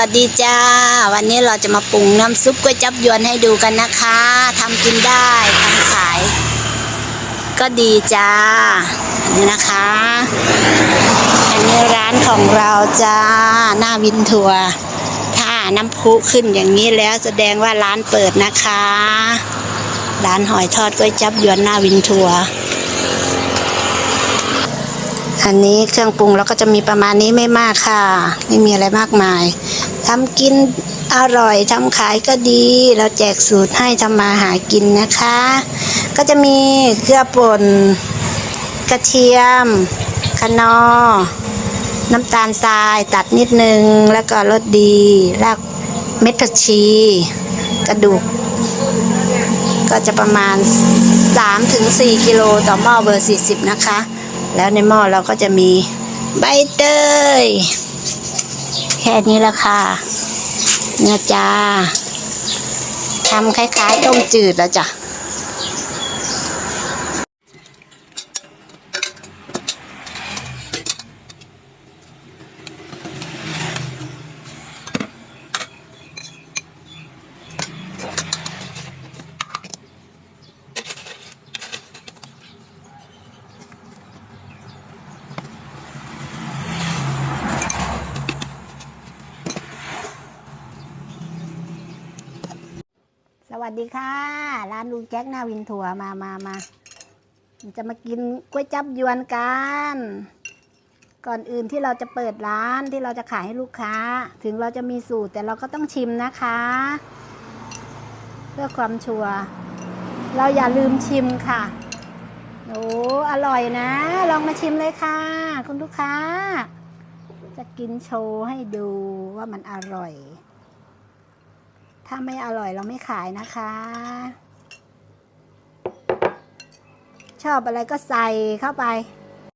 วัสดีจ้า วันนี้เราจะมาปรุงน้ำซุปก๋วยจับยวนให้ดูกันนะคะทำกินได้ทำขาย ก็ดีจ้านนี้นะคะ อันนี้ร้านของเราจ้า หน้าวินทัวถ้าน้ำพุขึ้นอย่างนี้แล้วแสดงว่าร้านเปิดนะคะ ร้านหอยทอดก๋วยจับยวนหน้าวินทัวร์ อันนี้เครื่องปรุงเราก็จะมีประมาณนี้ไม่มากค่ะ ไม่มีอะไรมากมายทำกินอร่อยทำขายก็ดี เราแจกสูตรให้ทำมาหากินนะคะ ก็จะมีเกลือป่นกระเทียมคะนอ น้ำตาลทรายตัดนิดนึง แล้วก็รสดีรากเม็ดผักชี กระดูก ก็จะประมาณ 3-4 กิโลต่อหม้อเบอร์ 40 นะคะ แล้วในหม้อเราก็จะมีใบเตย แค่นี้ละค่ะเนี่ยจ้าทำคล้ายๆต้มจืดแล้วจ้ะ สวัสดีค่ะ ร้านลุงแจ็คหน้าวินถั่วมามามาจะมากินก๋วยจับยวนกัน ก่อนอื่นที่เราจะเปิดร้านที่เราจะขายให้ลูกค้า ถึงเราจะมีสูตรแต่เราก็ต้องชิมนะคะ เพื่อความชัวร์เราอย่าลืมชิมค่ะโอ้อร่อยนะ ลองมาชิมเลยค่ะ คุณลูกค้า จะกินโชว์ให้ดูว่ามันอร่อย ถ้าไม่อร่อยเราไม่ขายนะคะ ชอบอะไรก็ใส่เข้าไป